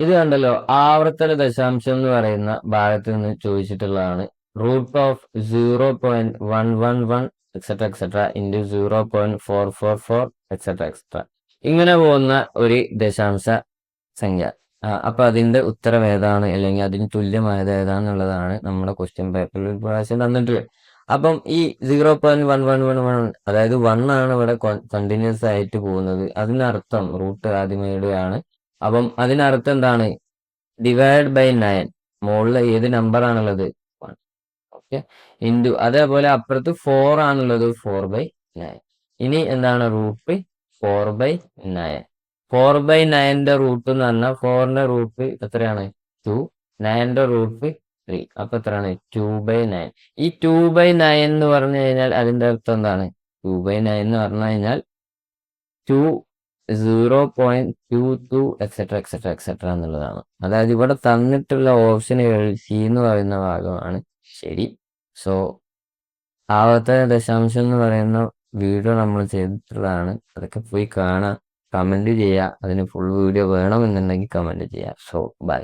ഇത് കണ്ടല്ലോ ആവർത്തന ദശാംശം എന്ന് പറയുന്ന ഭാഗത്ത് നിന്ന് ചോദിച്ചിട്ടുള്ളതാണ്. Root of zero point one one one etcetera etcetera into zero point four four four etcetera etcetera ഇങ്ങനെ പോകുന്ന ഒരു ദശാംശ സംഖ്യ. അപ്പൊ അതിന്റെ ഉത്തരം ഏതാണ്? അല്ലെങ്കിൽ അതിന് തുല്യമായത് ഏതാണെന്നുള്ളതാണ് നമ്മുടെ ക്വസ്റ്റ്യൻ പേപ്പറിൽ ഒരു പ്രാവശ്യം തന്നിട്ടുള്ളത്. അപ്പം ഈ zero point one one one one അതായത് വൺ ആണ് ഇവിടെ കണ്ടിന്യൂസ് ആയിട്ട് പോകുന്നത്. അതിനർത്ഥം റൂട്ട് ആദ്യമേ ഇടുകയാണ് അപ്പം അതിനർത്ഥം എന്താണ്? ഡിവൈഡ് ബൈ നയൻ മുകളിൽ ഏത് നമ്പർ ആണുള്ളത്? വൺ ഓക്കെ ഇന്റു അതേപോലെ അപ്പുറത്ത് ഫോർ ആണുള്ളത് ഫോർ ബൈ നയൻ ഇനി എന്താണ് root four by nine four by നയന്റെ root എന്ന് പറഞ്ഞാൽ ഫോറിന്റെ റൂട്ട് എത്രയാണ്? ടു നയന്റെ റൂട്ട് ത്രീ അപ്പൊ എത്രയാണ്? ടു ബൈ നയൻ ഈ ടു ബൈ നയൻ എന്ന് പറഞ്ഞു കഴിഞ്ഞാൽ അതിന്റെ അർത്ഥം എന്താണ്? ടു ബൈ നയൻ എന്ന് പറഞ്ഞു കഴിഞ്ഞാൽ two zero point two two etcetera etcetera etcetera എന്നുള്ളതാണ്. അതായത് ഇവിടെ തന്നിട്ടുള്ള ഓപ്ഷനുകൾ സി എന്ന് പറയുന്ന ഭാഗമാണ്. ശരി. സോ ആവത്തെ ദശാംശം എന്ന് പറയുന്ന വീഡിയോ നമ്മൾ ചെയ്തിട്ടുള്ളതാണ്. അതൊക്കെ പോയി കാണാം. കമന്റ് ചെയ്യുക. അതിന് ഫുൾ വീഡിയോ വേണമെന്നുണ്ടെങ്കിൽ കമന്റ് ചെയ്യുക. So bye